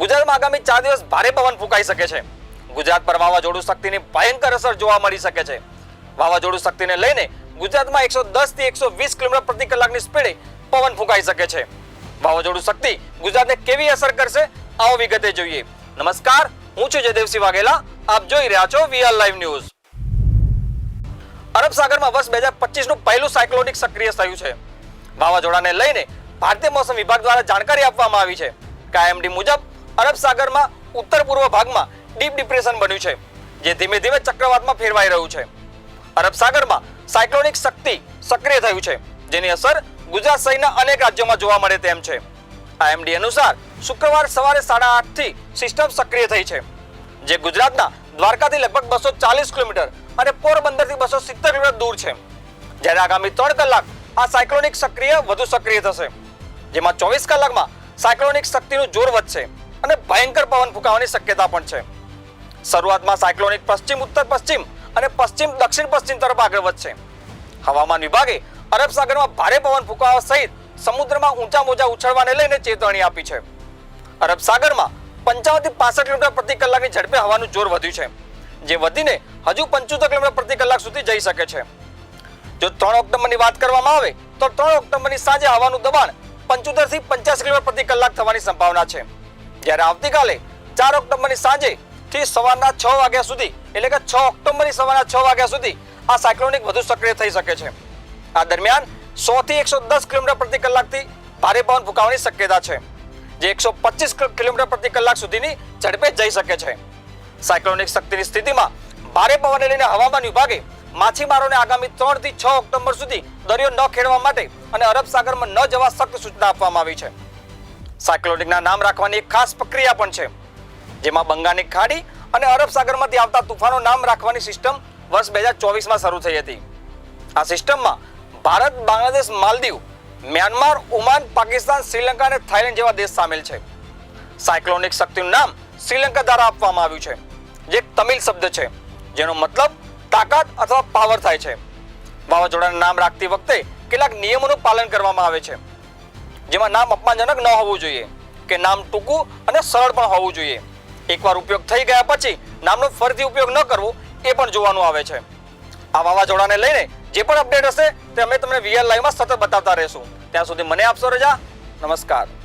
ગુજરાતમાં આગામી ચાર દિવસ ભારે પવન ફૂંકાઈ શકે છે. ગુજરાત પર વાવાઝોડું શક્તિની ભયંકર અસર જોવા મળી શકે છે. વાવાઝોડું શક્તિને લઈને ગુજરાતમાં એકસો દસથી એકસો વીસ કિલોમીટર પ્રતિ કલાકની સ્પીડે પવન ફૂંકાઈ શકે છે. વાવાઝોડું શક્તિ ગુજરાતને કેવી અસર કરશે, આવો વિગતે જોઈએ. નમસ્કાર, હું છું જયદેવસિંહ વાઘેલા. આપ જોઈ રહ્યા છો વીઆર લાઈવ ન્યૂઝ. અરબ સાગરમાં વર્ષ બે હજાર પચીસનું પહેલું સાયક્લોનિક સક્રિય થયું છે. વાવાઝોડાને લઈને ભારતીય મોસમ વિભાગ દ્વારા જાણકારી આપવામાં આવી છે. કાયમડી મુજબ અરબ સાગરમાં ઉત્તર પૂર્વ ભાગમાં ડીપ ડિપ્રેશન બન્યું છે, જે ધીમે ધીમે ચક્રવાતમાં ફેરવાઈ રહ્યું છે. અરબ સાગરમાં સાયક્લોનિક શક્તિ સક્રિય થયું છે, જેની અસર ગુજરાત સહિતના અનેક રાજ્યોમાં જોવા મળે તેમ છે. આઈએમડી અનુસાર શુક્રવાર સવારે સાડા આઠથી સિસ્ટમ સક્રિય થઈ છે, જે ગુજરાતના દ્વારકાથી લગભગ બસો ચાલીસ કિલોમીટર અને પોરબંદરથી બસો સિત્તેર કિલોમીટર દૂર છે. જ્યારે આગામી ત્રણ કલાક આ સાયક્લોનિક સક્રિય વધુ સક્રિય થશે, જેમાં ચોવીસ કલાકમાં સાયક્લોનિક શક્તિનું જોર વધશે. અને ભયંકર પવન ફૂંકાવાની શક્યતા પણ છે. શરૂઆતમાં સાયક્લોનિક પશ્ચિમ, ઉત્તર પશ્ચિમ અને પશ્ચિમ, દક્ષિણ પશ્ચિમ તરફ આગળ વધશે. હવામાન વિભાગે અરબ સાગરમાં ભારે પવન ફૂંકાવા સહિત સમુદ્રમાં ઊંચા મોજા ઉછળવાને લઈને ચેતવણી આપી છે. અરબ સાગરમાં પંચાવનથી પાસઠ કિલોમીટર પ્રતિ કલાકની ઝડપે હવાનું જોર વધ્યું છે, જે વધીને હજુ પંચોતેર કિલોમીટર પ્રતિ કલાક સુધી જઈ શકે છે. જો ત્રણ ઓક્ટોબરની વાત કરવામાં આવે, તો ત્રણ ઓક્ટોબરની સાંજે હવાનું દબાણ પંચોતેરથી પંચ્યાસી કિલોમીટર પ્રતિ કલાક થવાની સંભાવના છે. જ્યારે આવતીકાલે ચાર ઓક્ટોબરની સાંજે થી સવારના છ વાગ્યા સુધી, એટલે કે છ ઓક્ટોબરની સવારના છ વાગ્યા સુધી આ સાયક્લોનિક વધુ સક્રિય થઈ શકે છે. આ દરમિયાન સો થી એકસો દસ કિલોમીટર પ્રતિ કલાકથી ભારે પવન ફૂંકાવાની શક્યતા છે, જે એકસો પચીસ કિલોમીટર પ્રતિ કલાક સુધીની ઝડપે જઈ શકે છે. સાયક્લોનિક શક્તિની સ્થિતિમાં ભારે પવનને લઈને હવામાન વિભાગે માછીમારોને આગામી ત્રણથી છ ઓક્ટોબર સુધી દરિયો ન ખેડવા માટે અને અરબ સાગરમાં ન જવા સખ્ત સૂચના આપવામાં આવી છે. સાયક્લોનિકના નામ રાખવાની એક ખાસ પ્રક્રિયા પણ છે, જેમાં બંગાળની ખાડી અને અરબ સાગરમાંથી આવતા તુફાનો નામ રાખવાની સિસ્ટમ વર્ષ બે હજાર ચોવીસમાં શરૂ થઈ હતી. આ સિસ્ટમમાં ભારત, બાંગ્લાદેશ, માલદીવ, મ્યાનમાર, ઓમાન, પાકિસ્તાન, શ્રીલંકા અને થાઇલેન્ડ જેવા દેશ સામેલ છે. સાયક્લોનિક શક્તિનું નામ શ્રીલંકા દ્વારા આપવામાં આવ્યું છે, જે તમિલ શબ્દ છે, જેનો મતલબ તાકાત અથવા પાવર થાય છે. વાવાઝોડાનું નામ રાખતી વખતે કેટલાક નિયમોનું પાલન કરવામાં આવે છે. જેમાં નામ અપમાનજનક ન હોવું જોઈએ, કે નામ ટૂંકું અને સરળ પણ હોવું જોઈએ. એકવાર ઉપયોગ થઈ ગયા પછી નામનો ફરીથી ઉપયોગ ન કરવો એ પણ જોવાનું આવે છે. આ વાવાઝોડાને લઈને જે પણ અપડેટ હશે તે અમે તમને વીઆર લાઈવમાં સતત બતાવતા રહીશું. ત્યાં સુધી મને આપશો રજા. નમસ્કાર.